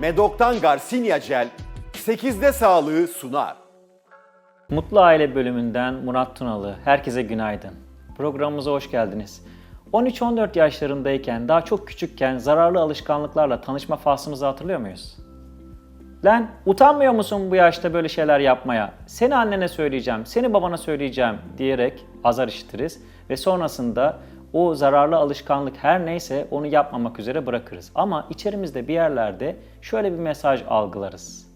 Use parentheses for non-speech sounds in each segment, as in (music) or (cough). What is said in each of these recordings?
Medok'tan Garcinia Gel 8'de sağlığı sunar. Mutlu Aile bölümünden Murat Tunalı. Herkese günaydın. Programımıza hoş geldiniz. 13-14 yaşlarındayken, daha çok küçükken zararlı alışkanlıklarla tanışma faslımızı hatırlıyor muyuz? Lan utanmıyor musun bu yaşta böyle şeyler yapmaya? Seni annene söyleyeceğim, seni babana söyleyeceğim diyerek azar işitiriz ve sonrasında o zararlı alışkanlık her neyse onu yapmamak üzere bırakırız. Ama içerimizde bir yerlerde şöyle bir mesaj algılarız.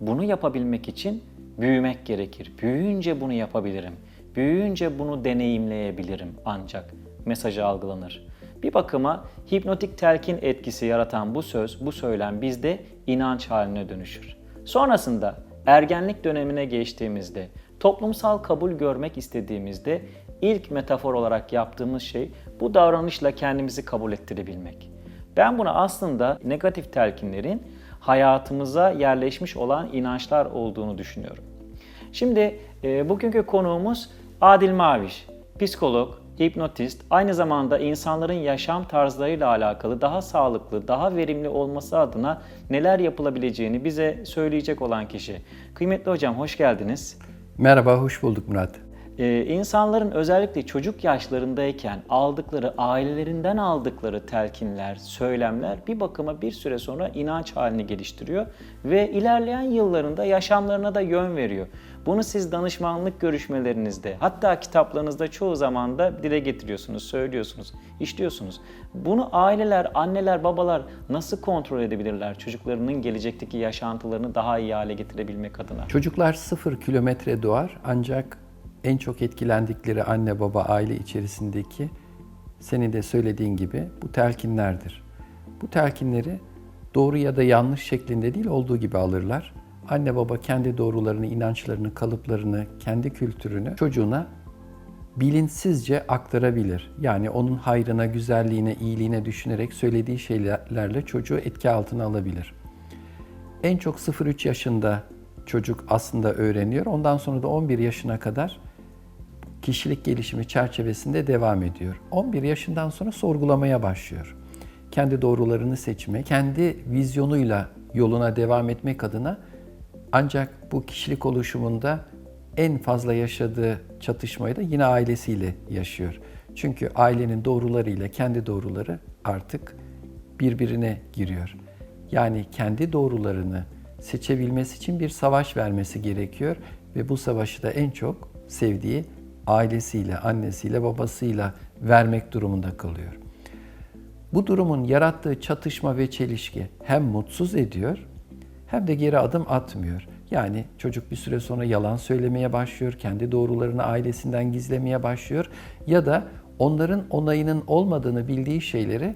Bunu yapabilmek için büyümek gerekir. Büyüyünce bunu yapabilirim. Büyüyünce bunu deneyimleyebilirim ancak mesajı algılanır. Bir bakıma hipnotik telkin etkisi yaratan bu söz, bu söylem bizde inanç haline dönüşür. Sonrasında ergenlik dönemine geçtiğimizde, toplumsal kabul görmek istediğimizde ilk metafor olarak yaptığımız şey bu davranışla kendimizi kabul ettirebilmek. Ben buna aslında negatif telkinlerin hayatımıza yerleşmiş olan inançlar olduğunu düşünüyorum. Şimdi e, bugünkü konuğumuz Adil Maviş, psikolog, hipnotist, aynı zamanda insanların yaşam tarzlarıyla alakalı daha sağlıklı, daha verimli olması adına neler yapılabileceğini bize söyleyecek olan kişi. Kıymetli hocam hoş geldiniz. Merhaba, hoş bulduk Murat. Ee, insanların özellikle çocuk yaşlarındayken aldıkları, ailelerinden aldıkları telkinler, söylemler bir bakıma bir süre sonra inanç halini geliştiriyor ve ilerleyen yıllarında yaşamlarına da yön veriyor. Bunu siz danışmanlık görüşmelerinizde, hatta kitaplarınızda çoğu zaman da dile getiriyorsunuz, söylüyorsunuz, işliyorsunuz. Bunu aileler, anneler, babalar nasıl kontrol edebilirler çocuklarının gelecekteki yaşantılarını daha iyi hale getirebilmek adına? Çocuklar sıfır kilometre doğar ancak en çok etkilendikleri anne baba aile içerisindeki senin de söylediğin gibi bu telkinlerdir. Bu telkinleri doğru ya da yanlış şeklinde değil olduğu gibi alırlar. Anne baba kendi doğrularını, inançlarını, kalıplarını, kendi kültürünü çocuğuna bilinçsizce aktarabilir. Yani onun hayrına, güzelliğine, iyiliğine düşünerek söylediği şeylerle çocuğu etki altına alabilir. En çok 0-3 yaşında çocuk aslında öğreniyor. Ondan sonra da 11 yaşına kadar kişilik gelişimi çerçevesinde devam ediyor. 11 yaşından sonra sorgulamaya başlıyor. Kendi doğrularını seçme, kendi vizyonuyla yoluna devam etmek adına ancak bu kişilik oluşumunda en fazla yaşadığı çatışmayı da yine ailesiyle yaşıyor. Çünkü ailenin doğrularıyla kendi doğruları artık birbirine giriyor. Yani kendi doğrularını seçebilmesi için bir savaş vermesi gerekiyor ve bu savaşı da en çok sevdiği ailesiyle, annesiyle, babasıyla vermek durumunda kalıyor. Bu durumun yarattığı çatışma ve çelişki hem mutsuz ediyor hem de geri adım atmıyor. Yani çocuk bir süre sonra yalan söylemeye başlıyor, kendi doğrularını ailesinden gizlemeye başlıyor ya da onların onayının olmadığını bildiği şeyleri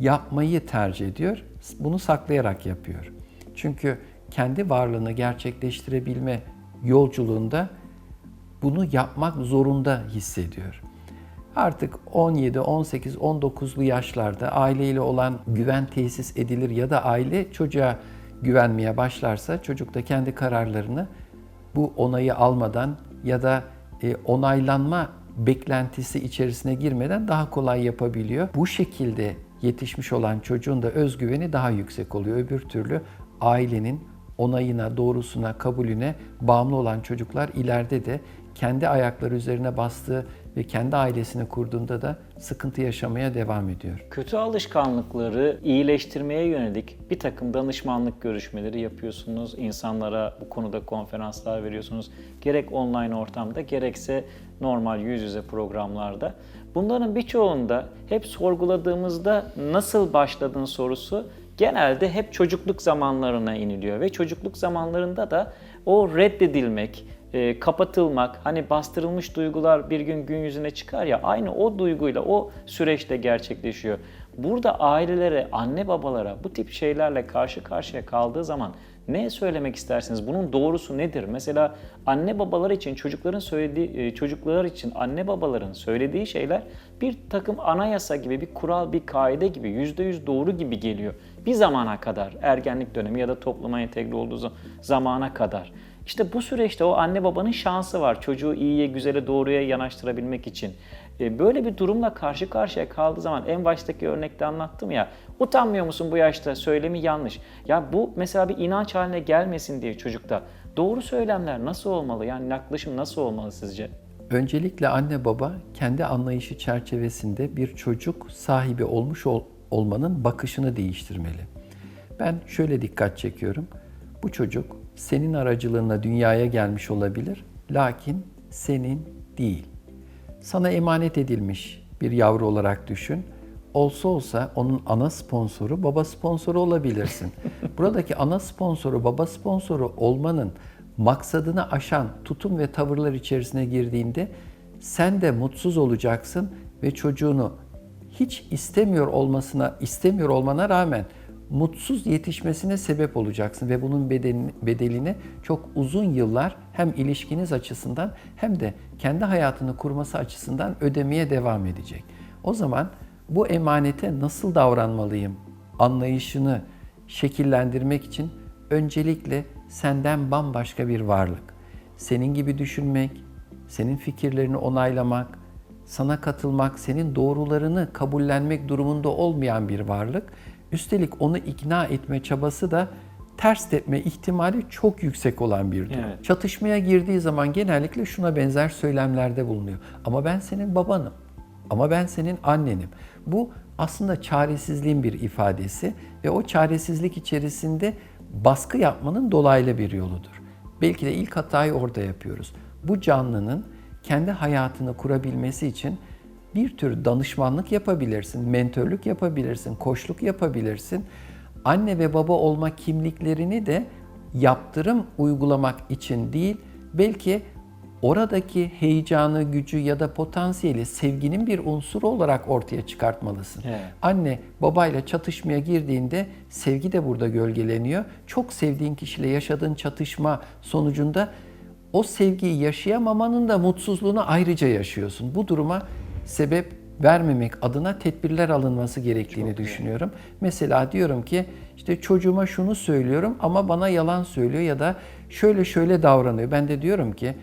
yapmayı tercih ediyor. Bunu saklayarak yapıyor. Çünkü kendi varlığını gerçekleştirebilme yolculuğunda bunu yapmak zorunda hissediyor. Artık 17, 18, 19'lu yaşlarda aileyle olan güven tesis edilir ya da aile çocuğa güvenmeye başlarsa çocuk da kendi kararlarını bu onayı almadan ya da e, onaylanma beklentisi içerisine girmeden daha kolay yapabiliyor. Bu şekilde yetişmiş olan çocuğun da özgüveni daha yüksek oluyor. Öbür türlü ailenin onayına, doğrusuna, kabulüne bağımlı olan çocuklar ileride de kendi ayakları üzerine bastığı ve kendi ailesini kurduğunda da sıkıntı yaşamaya devam ediyor. Kötü alışkanlıkları iyileştirmeye yönelik bir takım danışmanlık görüşmeleri yapıyorsunuz. İnsanlara bu konuda konferanslar veriyorsunuz. Gerek online ortamda gerekse normal yüz yüze programlarda. Bunların birçoğunda hep sorguladığımızda nasıl başladın sorusu genelde hep çocukluk zamanlarına iniliyor ve çocukluk zamanlarında da o reddedilmek, e, kapatılmak, hani bastırılmış duygular bir gün gün yüzüne çıkar ya aynı o duyguyla o süreçte gerçekleşiyor. Burada ailelere, anne babalara bu tip şeylerle karşı karşıya kaldığı zaman ne söylemek istersiniz? Bunun doğrusu nedir? Mesela anne babalar için çocukların söylediği e, çocuklar için anne babaların söylediği şeyler bir takım anayasa gibi bir kural, bir kaide gibi yüzde yüz doğru gibi geliyor. Bir zamana kadar ergenlik dönemi ya da topluma entegre olduğu zamana kadar. İşte bu süreçte o anne babanın şansı var çocuğu iyiye, güzele, doğruya yanaştırabilmek için. E, Böyle bir durumla karşı karşıya kaldığı zaman en baştaki örnekte anlattım ya utanmıyor musun bu yaşta söylemi yanlış. Ya bu mesela bir inanç haline gelmesin diye çocukta doğru söylemler nasıl olmalı yani yaklaşım nasıl olmalı sizce? Öncelikle anne baba kendi anlayışı çerçevesinde bir çocuk sahibi olmuş ol- olmanın bakışını değiştirmeli. Ben şöyle dikkat çekiyorum. Bu çocuk senin aracılığınla dünyaya gelmiş olabilir, lakin senin değil. Sana emanet edilmiş bir yavru olarak düşün. Olsa olsa onun ana sponsoru, baba sponsoru olabilirsin. (laughs) Buradaki ana sponsoru, baba sponsoru olmanın maksadını aşan tutum ve tavırlar içerisine girdiğinde sen de mutsuz olacaksın ve çocuğunu hiç istemiyor olmasına, istemiyor olmana rağmen mutsuz yetişmesine sebep olacaksın ve bunun bedelini, bedelini çok uzun yıllar hem ilişkiniz açısından hem de kendi hayatını kurması açısından ödemeye devam edecek. O zaman bu emanete nasıl davranmalıyım anlayışını şekillendirmek için öncelikle senden bambaşka bir varlık, senin gibi düşünmek, senin fikirlerini onaylamak, sana katılmak, senin doğrularını kabullenmek durumunda olmayan bir varlık. Üstelik onu ikna etme çabası da ters tepme ihtimali çok yüksek olan bir durum. Evet. Çatışmaya girdiği zaman genellikle şuna benzer söylemlerde bulunuyor. Ama ben senin babanım. Ama ben senin annenim. Bu aslında çaresizliğin bir ifadesi ve o çaresizlik içerisinde baskı yapmanın dolaylı bir yoludur. Belki de ilk hatayı orada yapıyoruz. Bu canlının kendi hayatını kurabilmesi için bir tür danışmanlık yapabilirsin, mentörlük yapabilirsin, koçluk yapabilirsin. Anne ve baba olma kimliklerini de yaptırım uygulamak için değil, belki oradaki heyecanı, gücü ya da potansiyeli sevginin bir unsuru olarak ortaya çıkartmalısın. Evet. Anne babayla çatışmaya girdiğinde sevgi de burada gölgeleniyor. Çok sevdiğin kişiyle yaşadığın çatışma sonucunda o sevgiyi yaşayamamanın da mutsuzluğunu ayrıca yaşıyorsun. Bu duruma sebep vermemek adına tedbirler alınması gerektiğini düşünüyorum. Mesela diyorum ki işte çocuğuma şunu söylüyorum ama bana yalan söylüyor ya da şöyle şöyle davranıyor. Ben de diyorum ki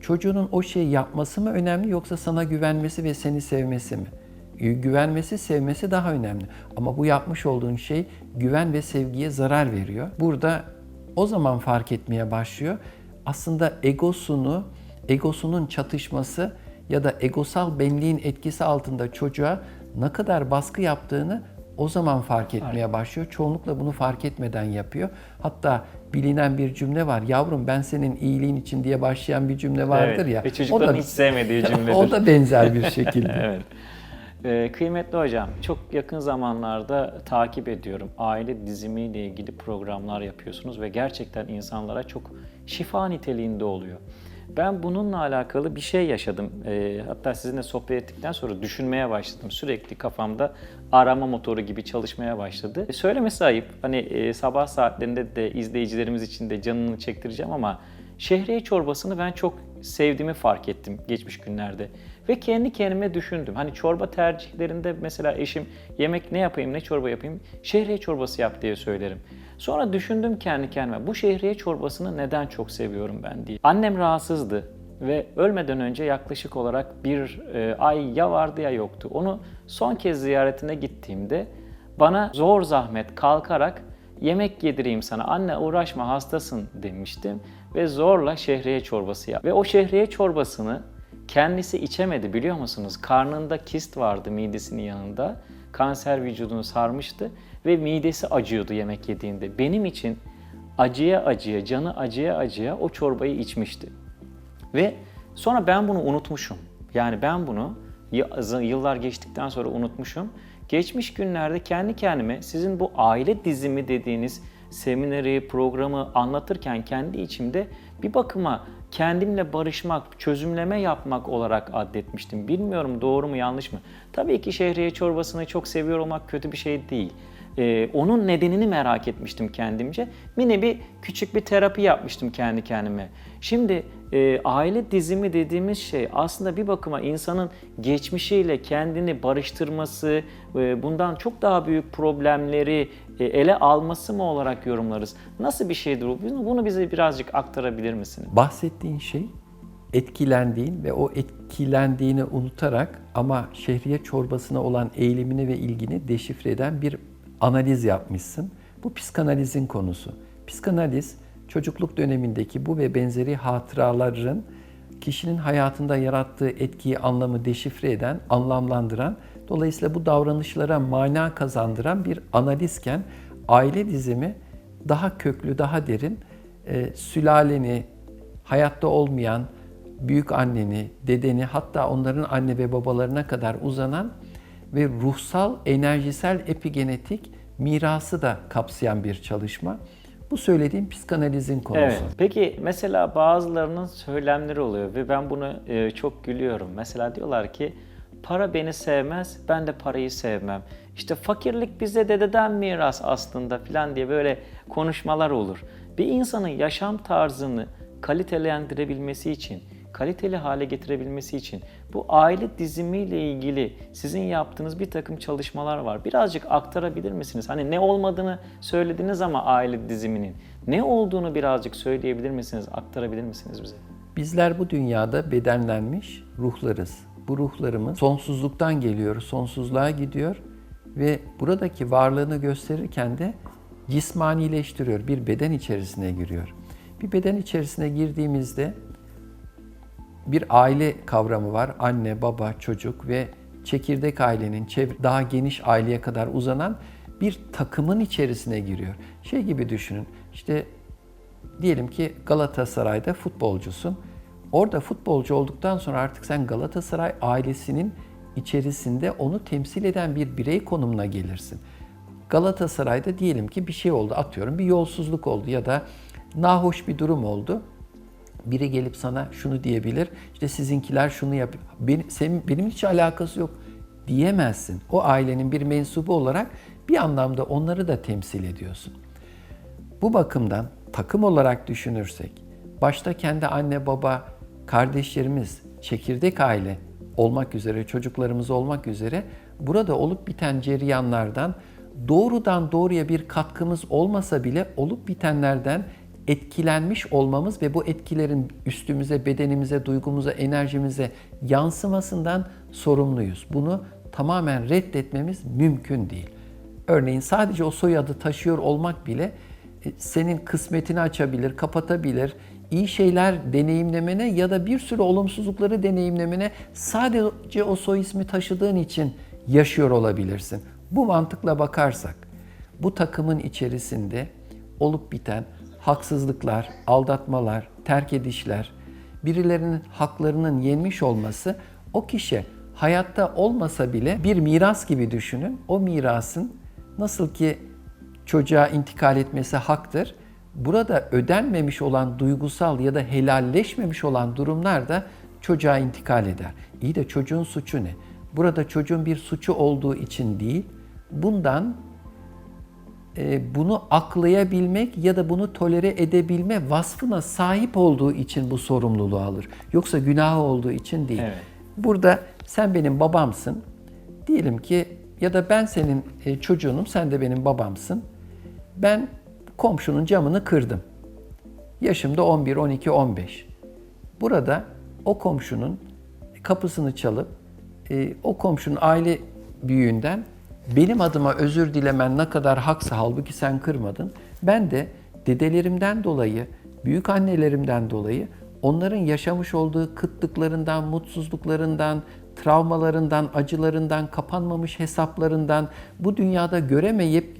çocuğunun o şeyi yapması mı önemli yoksa sana güvenmesi ve seni sevmesi mi? Güvenmesi, sevmesi daha önemli. Ama bu yapmış olduğun şey güven ve sevgiye zarar veriyor. Burada o zaman fark etmeye başlıyor. Aslında egosunu, egosunun çatışması ya da egosal benliğin etkisi altında çocuğa ne kadar baskı yaptığını o zaman fark etmeye başlıyor. Çoğunlukla bunu fark etmeden yapıyor. Hatta bilinen bir cümle var. Yavrum ben senin iyiliğin için diye başlayan bir cümle vardır Evet, ya. ve çocukların hiç sevmediği (laughs) cümledir. o da benzer bir şekilde. (laughs) evet. Ee, kıymetli hocam, çok yakın zamanlarda takip ediyorum. Aile dizimiyle ilgili programlar yapıyorsunuz ve gerçekten insanlara çok şifa niteliğinde oluyor. Ben bununla alakalı bir şey yaşadım. Ee, hatta sizinle sohbet ettikten sonra düşünmeye başladım. Sürekli kafamda arama motoru gibi çalışmaya başladı. E, söylemesi ayıp. Hani e, sabah saatlerinde de izleyicilerimiz için de canını çektireceğim ama şehriye çorbasını ben çok sevdiğimi fark ettim geçmiş günlerde. Ve kendi kendime düşündüm. Hani çorba tercihlerinde mesela eşim yemek ne yapayım ne çorba yapayım şehriye çorbası yap diye söylerim. Sonra düşündüm kendi kendime bu şehriye çorbasını neden çok seviyorum ben diye. Annem rahatsızdı ve ölmeden önce yaklaşık olarak bir e, ay ya vardı ya yoktu. Onu son kez ziyaretine gittiğimde bana zor zahmet kalkarak yemek yedireyim sana anne uğraşma hastasın demiştim ve zorla şehriye çorbası yap. Ve o şehriye çorbasını kendisi içemedi biliyor musunuz? Karnında kist vardı midesinin yanında. Kanser vücudunu sarmıştı ve midesi acıyordu yemek yediğinde. Benim için acıya acıya, canı acıya acıya o çorbayı içmişti. Ve sonra ben bunu unutmuşum. Yani ben bunu yıllar geçtikten sonra unutmuşum. Geçmiş günlerde kendi kendime sizin bu aile dizimi dediğiniz semineri, programı anlatırken kendi içimde bir bakıma kendimle barışmak, çözümleme yapmak olarak addetmiştim. Bilmiyorum doğru mu yanlış mı? Tabii ki şehriye çorbasını çok seviyor olmak kötü bir şey değil. Ee, onun nedenini merak etmiştim kendimce. Yine bir küçük bir terapi yapmıştım kendi kendime. Şimdi e, aile dizimi dediğimiz şey aslında bir bakıma insanın geçmişiyle kendini barıştırması, e, bundan çok daha büyük problemleri ele alması mı olarak yorumlarız? Nasıl bir şeydir bu? Bunu bize birazcık aktarabilir misiniz? Bahsettiğin şey etkilendiğin ve o etkilendiğini unutarak ama şehriye çorbasına olan eğilimini ve ilgini deşifre eden bir analiz yapmışsın. Bu psikanalizin konusu. Psikanaliz çocukluk dönemindeki bu ve benzeri hatıraların kişinin hayatında yarattığı etkiyi, anlamı deşifre eden, anlamlandıran, dolayısıyla bu davranışlara mana kazandıran bir analizken aile dizimi daha köklü, daha derin, e, sülaleni, hayatta olmayan büyük anneni, dedeni hatta onların anne ve babalarına kadar uzanan ve ruhsal, enerjisel, epigenetik mirası da kapsayan bir çalışma. Bu söylediğim psikanalizin konusu. Evet. Peki mesela bazılarının söylemleri oluyor ve ben bunu e, çok gülüyorum. Mesela diyorlar ki para beni sevmez, ben de parayı sevmem. İşte fakirlik bize dededen miras aslında filan diye böyle konuşmalar olur. Bir insanın yaşam tarzını kalitelendirebilmesi için, kaliteli hale getirebilmesi için bu aile dizimiyle ilgili sizin yaptığınız bir takım çalışmalar var. Birazcık aktarabilir misiniz? Hani ne olmadığını söylediniz ama aile diziminin ne olduğunu birazcık söyleyebilir misiniz? Aktarabilir misiniz bize? Bizler bu dünyada bedenlenmiş ruhlarız. Bu ruhlarımız sonsuzluktan geliyor, sonsuzluğa gidiyor ve buradaki varlığını gösterirken de cismanileştiriyor, bir beden içerisine giriyor. Bir beden içerisine girdiğimizde bir aile kavramı var. Anne, baba, çocuk ve çekirdek ailenin daha geniş aileye kadar uzanan bir takımın içerisine giriyor. Şey gibi düşünün. İşte diyelim ki Galatasaray'da futbolcusun. Orada futbolcu olduktan sonra artık sen Galatasaray ailesinin içerisinde onu temsil eden bir birey konumuna gelirsin. Galatasaray'da diyelim ki bir şey oldu atıyorum bir yolsuzluk oldu ya da nahoş bir durum oldu. Biri gelip sana şunu diyebilir. işte sizinkiler şunu yap. Benim, senin, benim hiç alakası yok diyemezsin. O ailenin bir mensubu olarak bir anlamda onları da temsil ediyorsun. Bu bakımdan takım olarak düşünürsek, başta kendi anne baba, kardeşlerimiz, çekirdek aile olmak üzere, çocuklarımız olmak üzere burada olup biten cereyanlardan doğrudan doğruya bir katkımız olmasa bile olup bitenlerden etkilenmiş olmamız ve bu etkilerin üstümüze, bedenimize, duygumuza, enerjimize yansımasından sorumluyuz. Bunu tamamen reddetmemiz mümkün değil. Örneğin sadece o soyadı taşıyor olmak bile e, senin kısmetini açabilir, kapatabilir, iyi şeyler deneyimlemene ya da bir sürü olumsuzlukları deneyimlemene sadece o soy ismi taşıdığın için yaşıyor olabilirsin. Bu mantıkla bakarsak bu takımın içerisinde olup biten haksızlıklar, aldatmalar, terk edişler, birilerinin haklarının yenmiş olması o kişi hayatta olmasa bile bir miras gibi düşünün. O mirasın nasıl ki çocuğa intikal etmesi haktır. Burada ödenmemiş olan duygusal ya da helalleşmemiş olan durumlar da çocuğa intikal eder. İyi de çocuğun suçu ne? Burada çocuğun bir suçu olduğu için değil, bundan e, bunu aklayabilmek ya da bunu tolere edebilme vasfına sahip olduğu için bu sorumluluğu alır. Yoksa günahı olduğu için değil. Evet. Burada sen benim babamsın. Diyelim ki ya da ben senin e, çocuğunum, sen de benim babamsın. Ben komşunun camını kırdım. Yaşım da 11, 12, 15. Burada o komşunun kapısını çalıp e, o komşunun aile büyüğünden benim adıma özür dilemen ne kadar haksa halbuki sen kırmadın. Ben de dedelerimden dolayı, büyük annelerimden dolayı onların yaşamış olduğu kıtlıklarından, mutsuzluklarından, travmalarından, acılarından, kapanmamış hesaplarından, bu dünyada göremeyip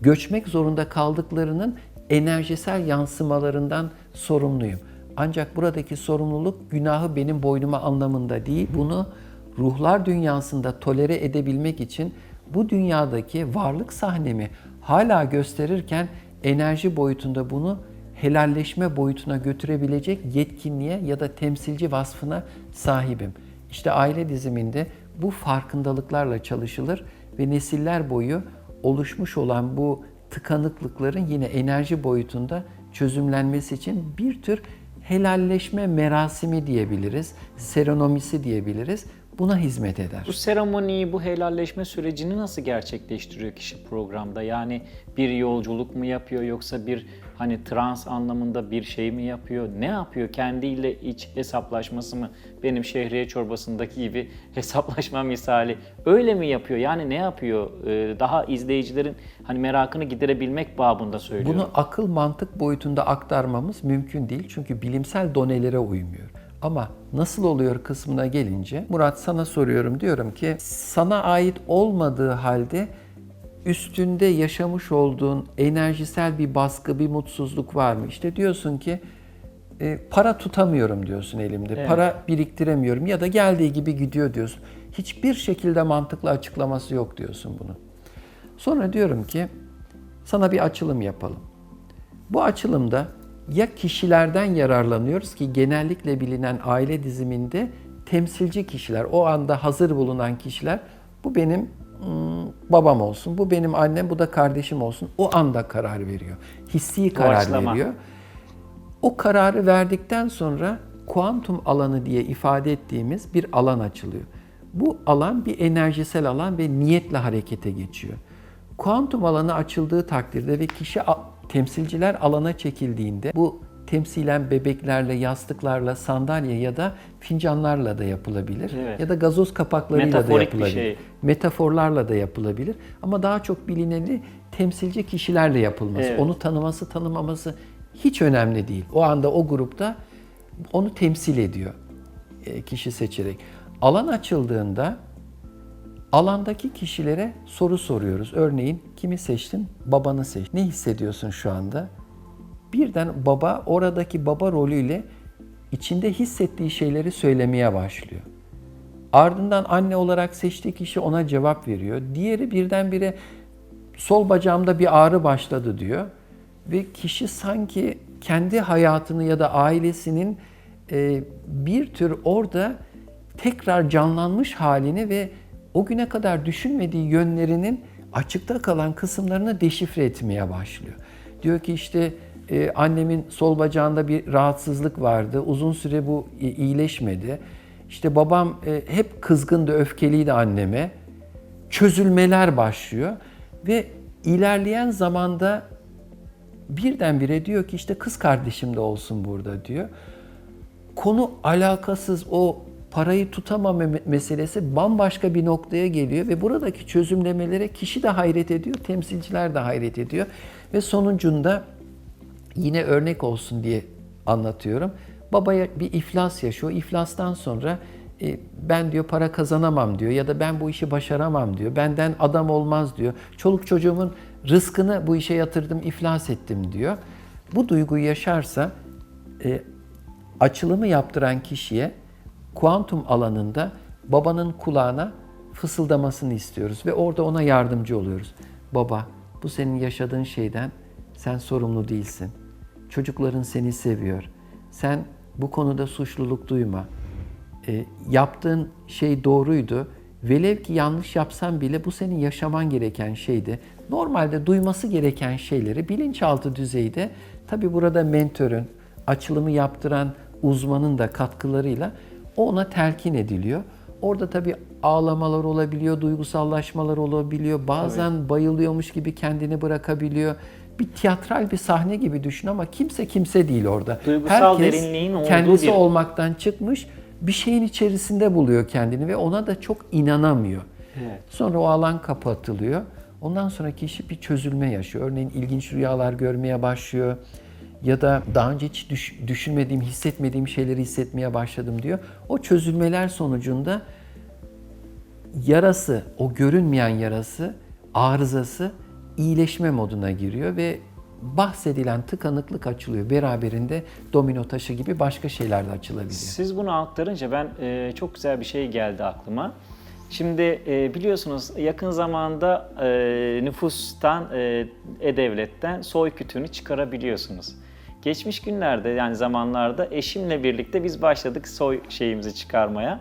göçmek zorunda kaldıklarının enerjisel yansımalarından sorumluyum. Ancak buradaki sorumluluk günahı benim boynuma anlamında değil. Bunu ruhlar dünyasında tolere edebilmek için bu dünyadaki varlık sahnemi hala gösterirken enerji boyutunda bunu helalleşme boyutuna götürebilecek yetkinliğe ya da temsilci vasfına sahibim. İşte aile diziminde bu farkındalıklarla çalışılır ve nesiller boyu oluşmuş olan bu tıkanıklıkların yine enerji boyutunda çözümlenmesi için bir tür helalleşme merasimi diyebiliriz, serenomisi diyebiliriz. Buna hizmet eder. Bu seremoniyi, bu helalleşme sürecini nasıl gerçekleştiriyor kişi programda? Yani bir yolculuk mu yapıyor yoksa bir hani trans anlamında bir şey mi yapıyor? Ne yapıyor? Kendiyle iç hesaplaşması mı? Benim şehriye çorbasındaki gibi (laughs) hesaplaşma misali. Öyle mi yapıyor? Yani ne yapıyor? Ee, Daha izleyicilerin hani merakını giderebilmek babında söylüyorum. Bunu akıl mantık boyutunda aktarmamız mümkün değil çünkü bilimsel donelere uymuyor. Ama nasıl oluyor kısmına gelince Murat sana soruyorum diyorum ki sana ait olmadığı halde üstünde yaşamış olduğun enerjisel bir baskı, bir mutsuzluk var mı? İşte diyorsun ki e, para tutamıyorum diyorsun elimde. Evet. Para biriktiremiyorum ya da geldiği gibi gidiyor diyorsun. Hiçbir şekilde mantıklı açıklaması yok diyorsun bunu. Sonra diyorum ki sana bir açılım yapalım. Bu açılımda ya kişilerden yararlanıyoruz ki genellikle bilinen aile diziminde temsilci kişiler, o anda hazır bulunan kişiler bu benim babam olsun, bu benim annem, bu da kardeşim olsun. O anda karar veriyor. Hissi karar Doğaçlama. veriyor. O kararı verdikten sonra kuantum alanı diye ifade ettiğimiz bir alan açılıyor. Bu alan bir enerjisel alan ve niyetle harekete geçiyor. Kuantum alanı açıldığı takdirde ve kişi temsilciler alana çekildiğinde bu temsilen bebeklerle, yastıklarla, sandalye ya da fincanlarla da yapılabilir. Evet. Ya da gazoz kapaklarıyla da Metaforik bir yapılabilir. şey. Metaforlarla da yapılabilir. Ama daha çok bilineni temsilci kişilerle yapılması. Evet. Onu tanıması, tanımaması hiç önemli değil. O anda o grupta onu temsil ediyor e, kişi seçerek. Alan açıldığında alandaki kişilere soru soruyoruz. Örneğin kimi seçtin? Babanı seç. Ne hissediyorsun şu anda? Birden baba oradaki baba rolüyle içinde hissettiği şeyleri söylemeye başlıyor. Ardından anne olarak seçtiği kişi ona cevap veriyor. Diğeri birdenbire sol bacağımda bir ağrı başladı diyor. Ve kişi sanki kendi hayatını ya da ailesinin bir tür orada tekrar canlanmış halini ve o güne kadar düşünmediği yönlerinin açıkta kalan kısımlarını deşifre etmeye başlıyor. Diyor ki işte e, annemin sol bacağında bir rahatsızlık vardı. Uzun süre bu iyileşmedi. İşte babam e, hep kızgındı, öfkeliydi anneme. Çözülmeler başlıyor ve ilerleyen zamanda birdenbire diyor ki işte kız kardeşim de olsun burada diyor. Konu alakasız o parayı tutamama me- meselesi bambaşka bir noktaya geliyor ve buradaki çözümlemelere kişi de hayret ediyor, temsilciler de hayret ediyor ve sonucunda yine örnek olsun diye anlatıyorum. Babaya bir iflas yaşıyor. İflastan sonra e, ben diyor para kazanamam diyor ya da ben bu işi başaramam diyor. Benden adam olmaz diyor. Çoluk çocuğumun rızkını bu işe yatırdım, iflas ettim diyor. Bu duyguyu yaşarsa e, açılımı yaptıran kişiye kuantum alanında babanın kulağına fısıldamasını istiyoruz ve orada ona yardımcı oluyoruz. Baba, bu senin yaşadığın şeyden sen sorumlu değilsin. Çocukların seni seviyor. Sen bu konuda suçluluk duyma. E, yaptığın şey doğruydu. Velev ki yanlış yapsan bile bu senin yaşaman gereken şeydi. Normalde duyması gereken şeyleri bilinçaltı düzeyde tabi burada mentörün, açılımı yaptıran uzmanın da katkılarıyla ona telkin ediliyor. Orada tabii ağlamalar olabiliyor, duygusallaşmalar olabiliyor. Bazen bayılıyormuş gibi kendini bırakabiliyor. Bir tiyatral bir sahne gibi düşün ama kimse kimse değil orada. Duygusal derinliğin olduğu kendisi bir- olmaktan çıkmış bir şeyin içerisinde buluyor kendini ve ona da çok inanamıyor. Evet. Sonra o alan kapatılıyor. Ondan sonra kişi bir çözülme yaşıyor. Örneğin ilginç rüyalar görmeye başlıyor. Ya da daha önce hiç düş- düşünmediğim, hissetmediğim şeyleri hissetmeye başladım diyor. O çözülmeler sonucunda yarası, o görünmeyen yarası, arızası iyileşme moduna giriyor ve bahsedilen tıkanıklık açılıyor. Beraberinde domino taşı gibi başka şeyler de açılabiliyor. Siz bunu aktarınca ben e, çok güzel bir şey geldi aklıma. Şimdi e, biliyorsunuz yakın zamanda e, nüfustan, e, e-devletten soy kütüğünü çıkarabiliyorsunuz. Geçmiş günlerde yani zamanlarda eşimle birlikte biz başladık soy şeyimizi çıkarmaya.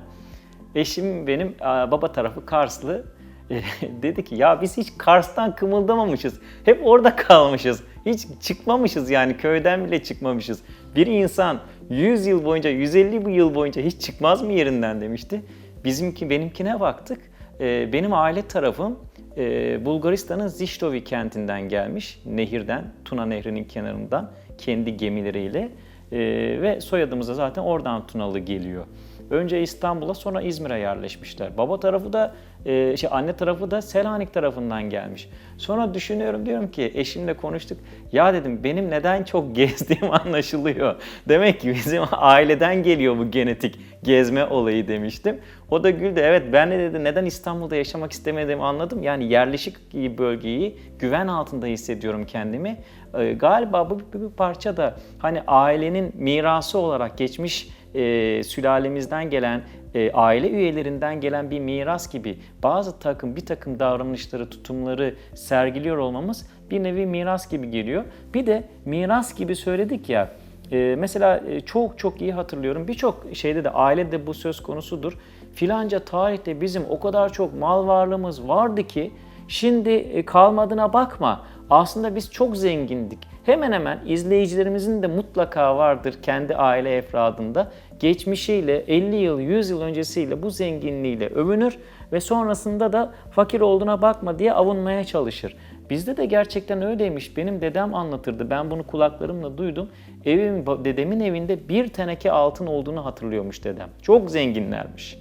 Eşim benim baba tarafı Karslı. (laughs) Dedi ki ya biz hiç Kars'tan kımıldamamışız. Hep orada kalmışız. Hiç çıkmamışız yani köyden bile çıkmamışız. Bir insan 100 yıl boyunca, 150 yıl boyunca hiç çıkmaz mı yerinden demişti. Bizimki benimkine baktık. Benim aile tarafım e, Bulgaristan'ın Ziştovi kentinden gelmiş. Nehirden, Tuna Nehri'nin kenarından kendi gemileriyle. Ee, ve soyadımız da zaten oradan Tunalı geliyor. Önce İstanbul'a sonra İzmir'e yerleşmişler. Baba tarafı da, e, anne tarafı da Selanik tarafından gelmiş. Sonra düşünüyorum diyorum ki eşimle konuştuk. Ya dedim benim neden çok (laughs) gezdiğim anlaşılıyor. Demek ki bizim aileden geliyor bu genetik gezme olayı demiştim. O da güldü. Evet ben de dedi neden İstanbul'da yaşamak istemediğimi anladım. Yani yerleşik bölgeyi güven altında hissediyorum kendimi. Ee, galiba bu bir parça da hani ailenin mirası olarak geçmiş e, sülalemizden gelen e, aile üyelerinden gelen bir miras gibi bazı takım bir takım davranışları, tutumları sergiliyor olmamız bir nevi miras gibi geliyor. Bir de miras gibi söyledik ya. e, mesela e, çok çok iyi hatırlıyorum. Birçok şeyde de ailede bu söz konusudur. Filanca tarihte bizim o kadar çok mal varlığımız vardı ki şimdi e, kalmadığına bakma. Aslında biz çok zengindik. Hemen hemen izleyicilerimizin de mutlaka vardır kendi aile efradında geçmişiyle 50 yıl 100 yıl öncesiyle bu zenginliğiyle övünür ve sonrasında da fakir olduğuna bakma diye avunmaya çalışır. Bizde de gerçekten öyleymiş. Benim dedem anlatırdı. Ben bunu kulaklarımla duydum. Evim, dedemin evinde bir teneke altın olduğunu hatırlıyormuş dedem. Çok zenginlermiş.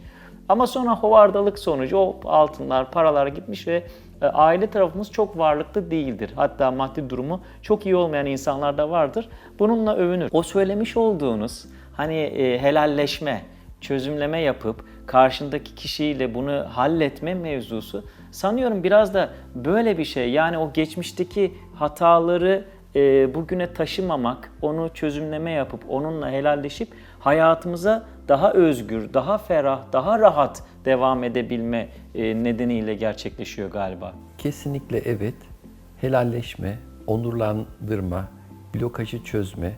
Ama sonra hovardalık sonucu o altınlar, paralar gitmiş ve e, aile tarafımız çok varlıklı değildir. Hatta maddi durumu çok iyi olmayan insanlar da vardır. Bununla övünür. O söylemiş olduğunuz hani e, helalleşme, çözümleme yapıp karşındaki kişiyle bunu halletme mevzusu sanıyorum biraz da böyle bir şey. Yani o geçmişteki hataları e, bugüne taşımamak, onu çözümleme yapıp onunla helalleşip hayatımıza daha özgür, daha ferah, daha rahat devam edebilme e, nedeniyle gerçekleşiyor galiba. Kesinlikle evet. Helalleşme, onurlandırma, blokajı çözme,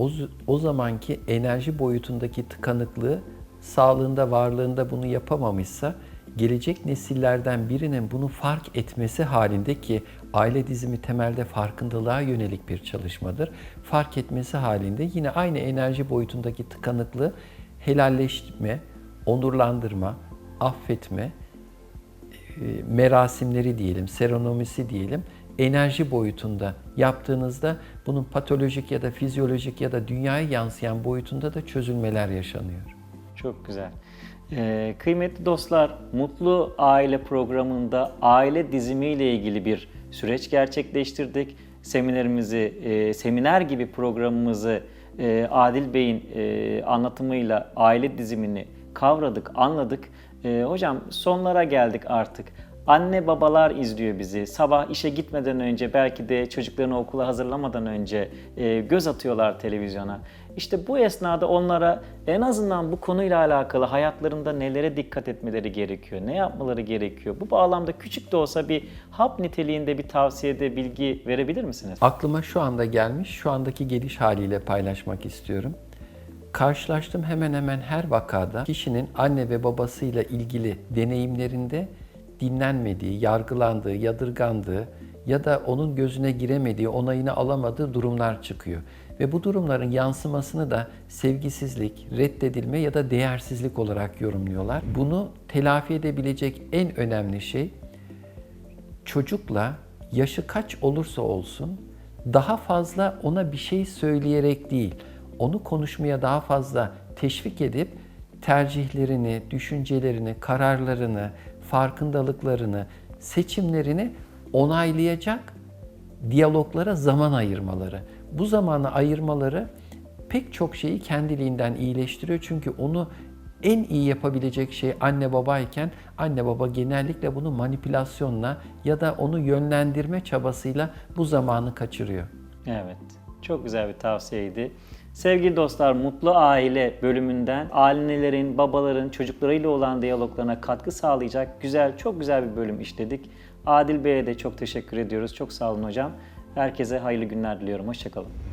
o, o zamanki enerji boyutundaki tıkanıklığı sağlığında, varlığında bunu yapamamışsa gelecek nesillerden birinin bunu fark etmesi halinde ki aile dizimi temelde farkındalığa yönelik bir çalışmadır. Fark etmesi halinde yine aynı enerji boyutundaki tıkanıklığı helalleşme, onurlandırma, affetme, e, merasimleri diyelim, seronomisi diyelim, enerji boyutunda yaptığınızda bunun patolojik ya da fizyolojik ya da dünyaya yansıyan boyutunda da çözülmeler yaşanıyor. Çok güzel. Ee, kıymetli dostlar, Mutlu Aile programında aile dizimiyle ilgili bir süreç gerçekleştirdik. Seminerimizi, e, seminer gibi programımızı e, Adil Bey'in e, anlatımıyla aile dizimini kavradık, anladık. E, hocam sonlara geldik artık. Anne babalar izliyor bizi. Sabah işe gitmeden önce belki de çocuklarını okula hazırlamadan önce e, göz atıyorlar televizyona. İşte bu esnada onlara en azından bu konuyla alakalı hayatlarında nelere dikkat etmeleri gerekiyor, ne yapmaları gerekiyor? Bu bağlamda küçük de olsa bir hap niteliğinde bir tavsiyede bilgi verebilir misiniz? Aklıma şu anda gelmiş, şu andaki geliş haliyle paylaşmak istiyorum. Karşılaştığım hemen hemen her vakada kişinin anne ve babasıyla ilgili deneyimlerinde dinlenmediği, yargılandığı, yadırgandığı ya da onun gözüne giremediği, onayını alamadığı durumlar çıkıyor. Ve bu durumların yansımasını da sevgisizlik, reddedilme ya da değersizlik olarak yorumluyorlar. Bunu telafi edebilecek en önemli şey çocukla yaşı kaç olursa olsun daha fazla ona bir şey söyleyerek değil, onu konuşmaya daha fazla teşvik edip tercihlerini, düşüncelerini, kararlarını, farkındalıklarını, seçimlerini onaylayacak diyaloglara zaman ayırmaları. Bu zamanı ayırmaları pek çok şeyi kendiliğinden iyileştiriyor. Çünkü onu en iyi yapabilecek şey anne babayken anne baba genellikle bunu manipülasyonla ya da onu yönlendirme çabasıyla bu zamanı kaçırıyor. Evet, çok güzel bir tavsiyeydi. Sevgili dostlar, Mutlu Aile bölümünden annelerin, babaların çocuklarıyla olan diyaloglarına katkı sağlayacak güzel, çok güzel bir bölüm işledik. Adil Bey'e de çok teşekkür ediyoruz. Çok sağ olun hocam. Herkese hayırlı günler diliyorum. Hoşçakalın.